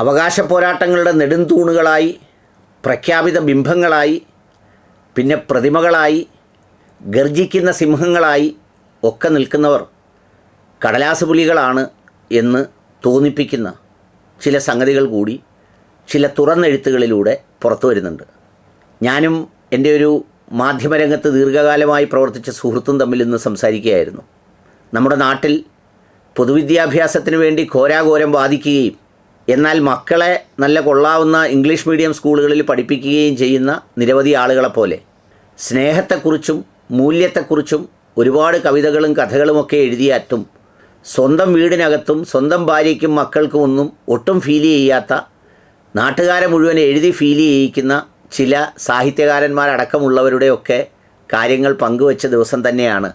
അവകാശ പോരാട്ടങ്ങളുടെ നെടുംതൂണുകളായി പ്രഖ്യാപിത ബിംബങ്ങളായി പിന്നെ പ്രതിമകളായി ഗർജിക്കുന്ന സിംഹങ്ങളായി ഒക്കെ നിൽക്കുന്നവർ കടലാസ് പുലികളാണ് എന്ന് തോന്നിപ്പിക്കുന്ന ചില സംഗതികൾ കൂടി ചില തുറന്നെഴുത്തുകളിലൂടെ പുറത്തു വരുന്നുണ്ട്. ഞാനും എന്റെ ഒരു മാധ്യമരംഗത്ത് ദീർഘകാലമായി പ്രവർത്തിച്ച സുഹൃത്തും തമ്മിൽ ഇന്ന് സംസാരിക്കുകയായിരുന്നു. നമ്മുടെ നാട്ടിൽ പൊതുവിദ്യാഭ്യാസത്തിന് വേണ്ടി ഘോരാഘോരം വാദിക്കുകയും എന്നാൽ മക്കളെ നല്ല കൊള്ളാവുന്ന ഇംഗ്ലീഷ് മീഡിയം സ്കൂളുകളിൽ പഠിപ്പിക്കുകയും ചെയ്യുന്ന നിരവധി ആളുകളെപ്പോലെ സ്നേഹത്തെക്കുറിച്ചും മൂല്യത്തെക്കുറിച്ചും ഒരുപാട് കവിതകളും കഥകളുമൊക്കെ എഴുതിയാറ്റും സ്വന്തം വീടിനകത്തും സ്വന്തം ഭാര്യയ്ക്കും മക്കൾക്കും ഒന്നും ഒട്ടും ഫീൽ ചെയ്യാത്ത നാട്ടുകാരെ മുഴുവൻ എഴുതി ഫീൽ ചെയ്യിക്കുന്ന ചില സാഹിത്യകാരന്മാരടക്കമുള്ളവരുടെയൊക്കെ കാര്യങ്ങൾ പങ്കുവച്ച ദിവസം തന്നെയാണ്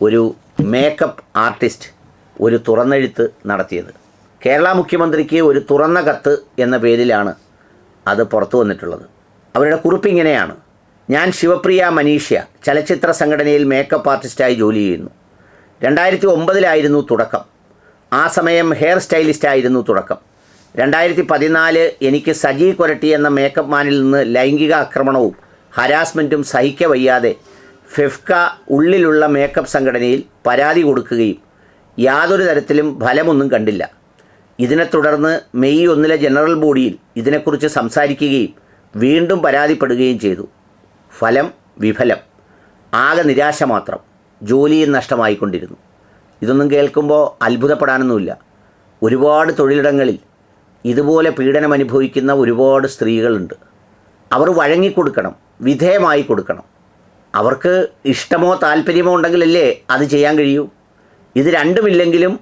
ഒരു മേക്കപ്പ് ആർട്ടിസ്റ്റ് ഒരു തുറന്നെഴുത്ത് നടത്തിയത്. കേരള മുഖ്യമന്ത്രിക്ക് ഒരു തുറന്ന കത്ത് എന്ന പേരിലാണ് അത് പുറത്തു വന്നിട്ടുള്ളത്. അവരുടെ കുറിപ്പ് ഇങ്ങനെയാണ്. ഞാൻ ശിവപ്രിയ മനീഷ്യ ചലച്ചിത്ര സംഘടനയിൽ മേക്കപ്പ് ആർട്ടിസ്റ്റായി ജോലി ചെയ്യുന്നു. രണ്ടായിരത്തി ഒമ്പതിലായിരുന്നു തുടക്കം. ആ സമയം ഹെയർ സ്റ്റൈലിസ്റ്റായിരുന്നു തുടക്കം. രണ്ടായിരത്തി പതിനാല് എനിക്ക് സജി കൊരട്ടി എന്ന മേക്കപ്പ് മാനിൽ നിന്ന് ലൈംഗിക ആക്രമണവും ഹരാസ്മെന്റും സഹിക്ക വയ്യാതെ ഫെഫ്ക ഉള്ളിലുള്ള മേക്കപ്പ് സംഘടനയിൽ പരാതി കൊടുക്കുകയും യാതൊരു തരത്തിലും ഫലമൊന്നും കണ്ടില്ല. ഇതിനെ തുടർന്ന് മെയ് ഒന്നിലെ ജനറൽ ബോഡിയിൽ ഇതിനെക്കുറിച്ച് സംസാരിക്കുകയും വീണ്ടും പരാതിപ്പെടുകയും ചെയ്തു. ഫലം വിഫലം. ആകെ നിരാശ മാത്രം. ജോലിയും നഷ്ടമായിക്കൊണ്ടിരുന്നു. ഇതൊന്നും കേൾക്കുമ്പോൾ അത്ഭുതപ്പെടാനൊന്നുമില്ല. ഒരുപാട് തൊഴിലിടങ്ങളിൽ ഇതുപോലെ പീഡനം അനുഭവിക്കുന്ന ഒരുപാട് സ്ത്രീകളുണ്ട്. അവർ വഴങ്ങിക്കൊടുക്കണം വിധേയമായി കൊടുക്കണം അവർക്ക് ഇഷ്ടമോ താല്പര്യമോ ഉണ്ടെങ്കിലല്ലേ അത് ചെയ്യാൻ കഴിയൂ. ഇത് രണ്ടുമില്ലെങ്കിലും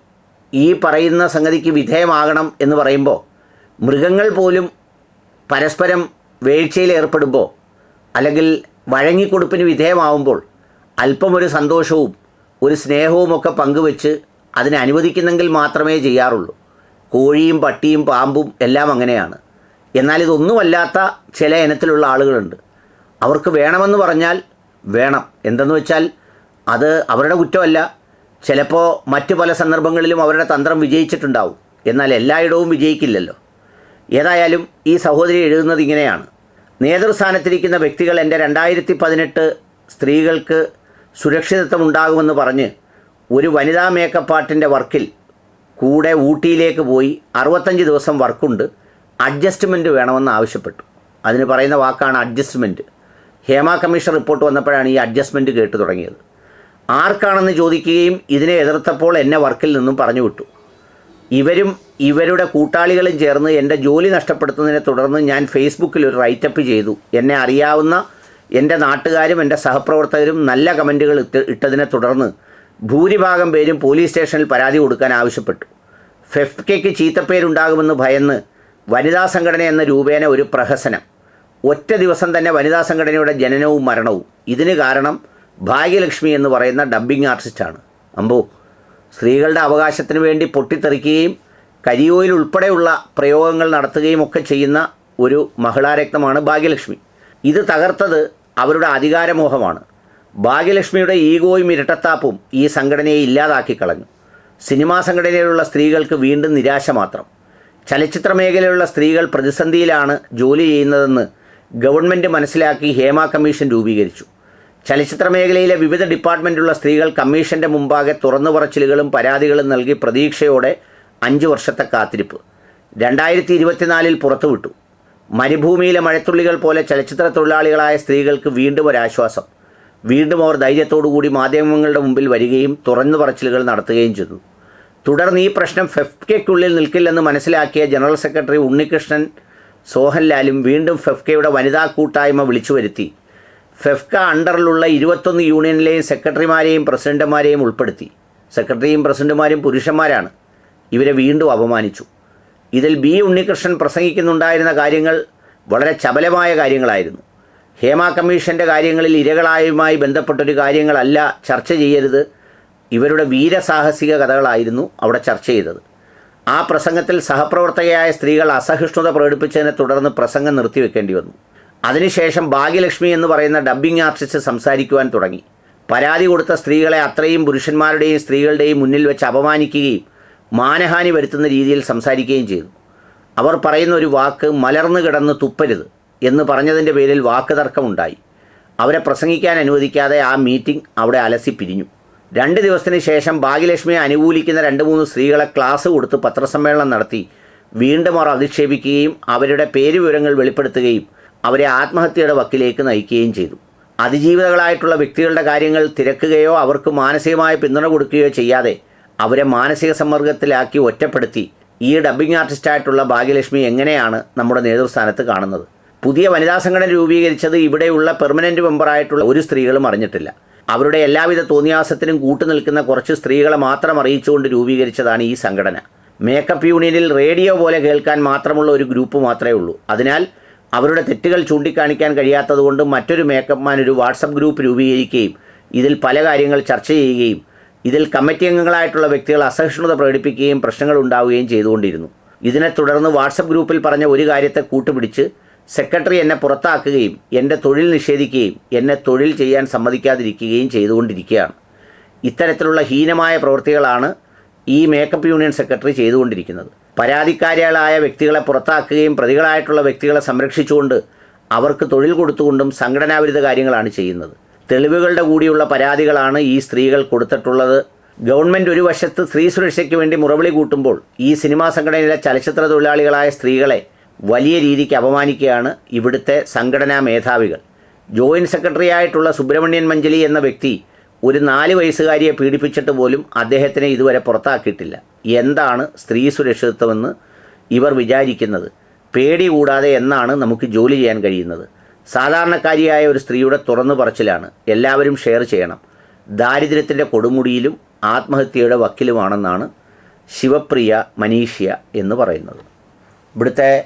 ഈ പറയുന്ന സംഗതിക്ക് വിധേയമാകണം എന്ന് പറയുമ്പോൾ മൃഗങ്ങൾ പോലും പരസ്പരം വീഴ്ചയിൽ ഏർപ്പെടുമ്പോൾ അല്ലെങ്കിൽ വഴങ്ങിക്കൊടുപ്പിന് വിധേയമാവുമ്പോൾ അല്പമൊരു സന്തോഷവും ഒരു സ്നേഹവുമൊക്കെ പങ്കുവെച്ച് അതിനെ അനുവദിക്കുന്നെങ്കിൽ മാത്രമേ ചെയ്യാറുള്ളൂ. കോഴിയും പട്ടിയും പാമ്പും എല്ലാം അങ്ങനെയാണ്. എന്നാൽ ഇതൊന്നുമല്ലാത്ത ചില ഇനത്തിലുള്ള ആളുകളുണ്ട്. അവർക്ക് വേണമെന്ന് പറഞ്ഞാൽ വേണം. എന്തെന്ന് വെച്ചാൽ അത് അവരുടെ കുറ്റമല്ല. ചിലപ്പോൾ മറ്റു പല സന്ദർഭങ്ങളിലും അവരുടെ തന്ത്രം വിജയിച്ചിട്ടുണ്ടാവും. എന്നാൽ എല്ലായിടവും വിജയിക്കില്ലല്ലോ. ഏതായാലും ഈ സഹോദരി എഴുതുന്നത് ഇങ്ങനെയാണ്. നേതൃസ്ഥാനത്തിരിക്കുന്ന വ്യക്തികൾ എന്റെ രണ്ടായിരത്തി പതിനെട്ട് സ്ത്രീകൾക്ക് സുരക്ഷിതത്വം ഉണ്ടാകുമെന്ന് പറഞ്ഞ് ഒരു വനിതാ മേക്കപ്പ് ആർട്ടിന്റെ വർക്കിൽ കൂടെ ഊട്ടിയിലേക്ക് പോയി അറുപത്തഞ്ച് ദിവസം വർക്കുണ്ട്. അഡ്ജസ്റ്റ്മെന്റ് വേണമെന്ന് ആവശ്യപ്പെട്ടു. അതിന് പറയുന്ന വാക്കാണ് അഡ്ജസ്റ്റ്മെന്റ് ഹേമ കമ്മീഷൻ റിപ്പോർട്ട് വന്നപ്പോഴാണ് ഈ അഡ്ജസ്റ്റ്മെന്റ് കേട്ടു തുടങ്ങിയത്. ആർക്കാണെന്ന് ചോദിക്കുകയും ഇതിനെ എതിർത്തപ്പോൾ എന്നെ വർക്കിൽ നിന്നും പറഞ്ഞു വിട്ടു. ഇവരും ഇവരുടെ കൂട്ടാളികളും ചേർന്ന് എന്റെ ജോലി നഷ്ടപ്പെടുത്തുന്നതിനെ തുടർന്ന് ഞാൻ ഫേസ്ബുക്കിൽ ഒരു റൈറ്റപ്പ് ചെയ്തു. എന്നെ അറിയാവുന്ന എന്റെ നാട്ടുകാരും എന്റെ സഹപ്രവർത്തകരും നല്ല കമന്റുകൾ ഇട്ട് ഇട്ടതിനെ തുടർന്ന് ഭൂരിഭാഗം പേരും പോലീസ് സ്റ്റേഷനിൽ പരാതി കൊടുക്കാൻ ആവശ്യപ്പെട്ടു. ഫെഫ്കയ്ക്ക് ചീത്തപ്പേരുണ്ടാകുമെന്ന് ഭയന്ന് വനിതാ സംഘടന എന്ന രൂപേണ ഒരു പ്രഹസനം. ഒറ്റ ദിവസം തന്നെ വനിതാ സംഘടനയുടെ ജനനവും മരണവും. ഇതിന് കാരണം ഭാഗ്യലക്ഷ്മി എന്ന് പറയുന്ന ഡബ്ബിംഗ് ആർട്ടിസ്റ്റാണ് അമ്പു സ്ത്രീകളുടെ അവകാശത്തിന് വേണ്ടി പൊട്ടിത്തെറിക്കുകയും കരിയോയിൽ ഉൾപ്പെടെയുള്ള പ്രയോഗങ്ങൾ നടത്തുകയും ഒക്കെ ചെയ്യുന്ന ഒരു മഹിളാരക്തമാണ് ഭാഗ്യലക്ഷ്മി. ഇത് തകർത്തത് അവരുടെ അധികാരമോഹമാണ്. ഭാഗ്യലക്ഷ്മിയുടെ ഈഗോയും ഇരട്ടത്താപ്പും ഈ സംഘടനയെ ഇല്ലാതാക്കി കളഞ്ഞു. സിനിമാ സംഘടനയിലുള്ള സ്ത്രീകൾക്ക് വീണ്ടും നിരാശ മാത്രം. ചലച്ചിത്ര മേഖലയിലുള്ള സ്ത്രീകൾ പ്രതിസന്ധിയിലാണ് ജോലി ചെയ്യുന്നതെന്ന് ഗവൺമെന്റ് മനസ്സിലാക്കി ഹേമ കമ്മീഷൻ രൂപീകരിച്ചു. ചലച്ചിത്ര മേഖലയിലെ വിവിധ ഡിപ്പാർട്ട്മെന്റുള്ള സ്ത്രീകൾ കമ്മീഷന്റെ മുമ്പാകെ തുറന്നു പറച്ചിലുകളും പരാതികളും നൽകി പ്രതീക്ഷയോടെ അഞ്ച് വർഷത്തെ കാത്തിരിപ്പ്. രണ്ടായിരത്തി ഇരുപത്തിനാലിൽ പുറത്തുവിട്ടു. മരുഭൂമിയിലെ മഴത്തുള്ളികൾ പോലെ ചലച്ചിത്ര തൊഴിലാളികളായ സ്ത്രീകൾക്ക് വീണ്ടും ഒരാശ്വാസം. വീണ്ടും അവർ ധൈര്യത്തോടുകൂടി മാധ്യമങ്ങളുടെ മുമ്പിൽ വരികയും തുറന്നു പറച്ചിലുകൾ നടത്തുകയും ചെയ്തു. തുടർന്ന് ഈ പ്രശ്നം ഫെഫ്കയ്ക്കുള്ളിൽ നിൽക്കില്ലെന്ന് മനസ്സിലാക്കിയ ജനറൽ സെക്രട്ടറി ഉണ്ണികൃഷ്ണൻ സോഹൻലാലും വീണ്ടും ഫെഫ്കയുടെ വനിതാ കൂട്ടായ്മ വിളിച്ചു വരുത്തി ഫെഫ്ക അണ്ടറിലുള്ള ഇരുപത്തൊന്ന് യൂണിയനിലെയും സെക്രട്ടറിമാരെയും പ്രസിഡന്റുമാരെയും ഉൾപ്പെടുത്തി. സെക്രട്ടറിയും പ്രസിഡന്റുമാരും പുരുഷന്മാരാണ്. ഇവരെ വീണ്ടും അപമാനിച്ചു. ഇതിൽ ബി ഉണ്ണികൃഷ്ണൻ പ്രസംഗിക്കുന്നുണ്ടായിരുന്ന കാര്യങ്ങൾ വളരെ ചപലമായ കാര്യങ്ങളായിരുന്നു. ഹേമ കമ്മീഷന്റെ കാര്യങ്ങളിൽ ഇരകളായുമായി ബന്ധപ്പെട്ടൊരു കാര്യങ്ങളല്ല ചർച്ച ചെയ്യരുത്. ഇവരുടെ വീരസാഹസിക കഥകളായിരുന്നു അവിടെ ചർച്ച ചെയ്തത്. ആ പ്രസംഗത്തിൽ സഹപ്രവർത്തകയായ സ്ത്രീകൾ അസഹിഷ്ണുത പ്രകടിപ്പിച്ചതിനെ തുടർന്ന് പ്രസംഗം നിർത്തിവെക്കേണ്ടി വന്നു. അതിനുശേഷം ഭാഗ്യലക്ഷ്മി എന്ന് പറയുന്ന ഡബ്ബിംഗ് ആർട്ടിസ്റ്റ് സംസാരിക്കുവാൻ തുടങ്ങി. പരാതി കൊടുത്ത സ്ത്രീകളെ അത്രയും പുരുഷന്മാരുടെയും സ്ത്രീകളുടെയും മുന്നിൽ വെച്ച് അപമാനിക്കുകയും മാനഹാനി വരുത്തുന്ന രീതിയിൽ സംസാരിക്കുകയും ചെയ്തു. അവർ പറയുന്ന ഒരു വാക്ക് മലർന്നു കിടന്ന് തുപ്പരുത് എന്ന് പറഞ്ഞതിന്റെ പേരിൽ വാക്ക് തർക്കമുണ്ടായി. അവരെ പ്രസംഗിക്കാൻ അനുവദിക്കാതെ ആ മീറ്റിംഗ് അവിടെ അലസി പിരിഞ്ഞു. രണ്ട് ദിവസത്തിന് ശേഷം ഭാഗ്യലക്ഷ്മിയെ അനുകൂലിക്കുന്ന രണ്ട് മൂന്ന് സ്ത്രീകളെ ക്ലാസ് കൊടുത്ത് പത്രസമ്മേളനം നടത്തി വീണ്ടും അവർ അധിക്ഷേപിക്കുകയും അവരുടെ പേരുവിവരങ്ങൾ വെളിപ്പെടുത്തുകയും അവരെ ആത്മഹത്യയുടെ വക്കിലേക്ക് നയിക്കുകയും ചെയ്തു. അതിജീവിതകളായിട്ടുള്ള വ്യക്തികളുടെ കാര്യങ്ങൾ തിരക്കുകയോ അവർക്ക് മാനസികമായ പിന്തുണ കൊടുക്കുകയോ ചെയ്യാതെ അവരെ മാനസിക സമ്മർദ്ദത്തിലാക്കി ഒറ്റപ്പെടുത്തി. ഈ ഡബ്ബിംഗ് ആർട്ടിസ്റ്റായിട്ടുള്ള ഭാഗ്യലക്ഷ്മി എങ്ങനെയാണ് നമ്മുടെ നേതൃസ്ഥാനത്ത് കാണുന്നത്? പുതിയ വനിതാ സംഘടന രൂപീകരിച്ചത് ഇവിടെയുള്ള പെർമനന്റ് മെമ്പറായിട്ടുള്ള ഒരു സ്ത്രീകളും അറിഞ്ഞിട്ടില്ല. അവരുടെ എല്ലാവിധ തോന്നിയാസത്തിനും കൂട്ടുനിൽക്കുന്ന കുറച്ച് സ്ത്രീകളെ മാത്രം അറിയിച്ചുകൊണ്ട് രൂപീകരിച്ചതാണ് ഈ സംഘടന. മേക്കപ്പ് യൂണിയനിൽ റേഡിയോ പോലെ കേൾക്കാൻ മാത്രമുള്ള ഒരു ഗ്രൂപ്പ് മാത്രമേ ഉള്ളൂ. അതിനാൽ അവരുടെ തെറ്റുകൾ ചൂണ്ടിക്കാണിക്കാൻ കഴിയാത്തതുകൊണ്ട് മറ്റൊരു മേക്കപ്പ് മാൻ ഒരു വാട്സപ്പ് ഗ്രൂപ്പ് രൂപീകരിക്കുകയും ഇതിൽ പല കാര്യങ്ങൾ ചർച്ച ചെയ്യുകയും ഇതിൽ കമ്മിറ്റി അംഗങ്ങളായിട്ടുള്ള വ്യക്തികൾ അസഹിഷ്ണുത പ്രകടിപ്പിക്കുകയും പ്രശ്നങ്ങൾ ഉണ്ടാവുകയും ചെയ്തുകൊണ്ടിരുന്നു. ഇതിനെ തുടർന്ന് വാട്സപ്പ് ഗ്രൂപ്പിൽ പറഞ്ഞ ഒരു കാര്യത്തെ കൂട്ടുപിടിച്ച് സെക്രട്ടറി എന്നെ പുറത്താക്കുകയും എന്റെ തൊഴിൽ നിഷേധിക്കുകയും എന്നെ തൊഴിൽ ചെയ്യാൻ സമ്മതിക്കാതിരിക്കുകയും ചെയ്തുകൊണ്ടിരിക്കുകയാണ്. ഇത്തരത്തിലുള്ള ഹീനമായ പ്രവൃത്തികളാണ് ഈ മേക്കപ്പ് യൂണിയൻ സെക്രട്ടറി ചെയ്തുകൊണ്ടിരിക്കുന്നത്. പരാതിക്കാരികളായ വ്യക്തികളെ പുറത്താക്കുകയും പ്രതികളായിട്ടുള്ള വ്യക്തികളെ സംരക്ഷിച്ചുകൊണ്ട് അവർക്ക് തൊഴിൽ കൊടുത്തുകൊണ്ടും സംഘടനാവിരുദ്ധ കാര്യങ്ങളാണ് ചെയ്യുന്നത്. തെളിവുകളുടെ കൂടിയുള്ള പരാതികളാണ് ഈ സ്ത്രീകൾ കൊടുത്തിട്ടുള്ളത്. ഗവൺമെന്റ് ഒരു വശത്ത് സ്ത്രീ സുരക്ഷയ്ക്ക് വേണ്ടി മുറവിളി കൂട്ടുമ്പോൾ ഈ സിനിമാ സംഘടനയിലെ ചലച്ചിത്ര തൊഴിലാളികളായ സ്ത്രീകളെ വലിയ രീതിക്ക് അപമാനിക്കുകയാണ് ഇവിടുത്തെ സംഘടനാ മേധാവികൾ. ജോയിന്റ് സെക്രട്ടറി ആയിട്ടുള്ള സുബ്രഹ്മണ്യൻ മഞ്ജലി എന്ന വ്യക്തി ഒരു നാല് വയസ്സുകാരിയെ പീഡിപ്പിച്ചിട്ട് പോലും അദ്ദേഹത്തിനെ ഇതുവരെ പുറത്താക്കിയിട്ടില്ല. എന്താണ് സ്ത്രീ സുരക്ഷിതത്വമെന്ന് ഇവർ വിചാരിക്കുന്നത്? പേടി കൂടാതെ എന്നാണ് നമുക്ക് ജോലി ചെയ്യാൻ കഴിയുന്നത്? സാധാരണക്കാരിയായ ഒരു സ്ത്രീയുടെ തുറന്നു പറച്ചിലാണ് എല്ലാവരും ഷെയർ ചെയ്യണം. ദാരിദ്ര്യത്തിന്റെ കൊടുമുടിയിലും ആത്മഹത്യയുടെ വക്കിലുമാണെന്നാണ് ശിവപ്രിയ മനീഷ്യ എന്ന് പറയുന്നത്. ഇവിടുത്തെ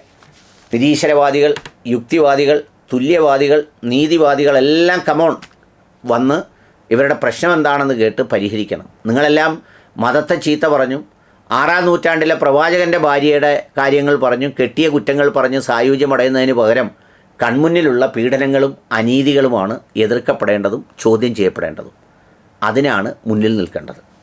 നിരീശ്വരവാദികൾ യുക്തിവാദികൾ തുല്യവാദികൾ നീതിവാദികളെല്ലാം കമോൺ വന്ന് ഇവരുടെ പ്രശ്നം എന്താണെന്ന് കേട്ട് പരിഹരിക്കണം. നിങ്ങളെല്ലാം മതത്തെ ചീത്ത പറഞ്ഞു ആറാം നൂറ്റാണ്ടിലെ പ്രവാചകന്റെ ഭാര്യയുടെ കാര്യങ്ങൾ പറഞ്ഞു കെട്ടിയ കുറ്റങ്ങൾ പറഞ്ഞ് സായുജ്യമടയുന്നതിന് പകരം കൺമുന്നിലുള്ള പീഡനങ്ങളും അനീതികളുമാണ് എതിർക്കപ്പെടേണ്ടതും ചോദ്യം ചെയ്യപ്പെടേണ്ടതും. അതിനാണ് മുന്നിൽ നിൽക്കേണ്ടത്.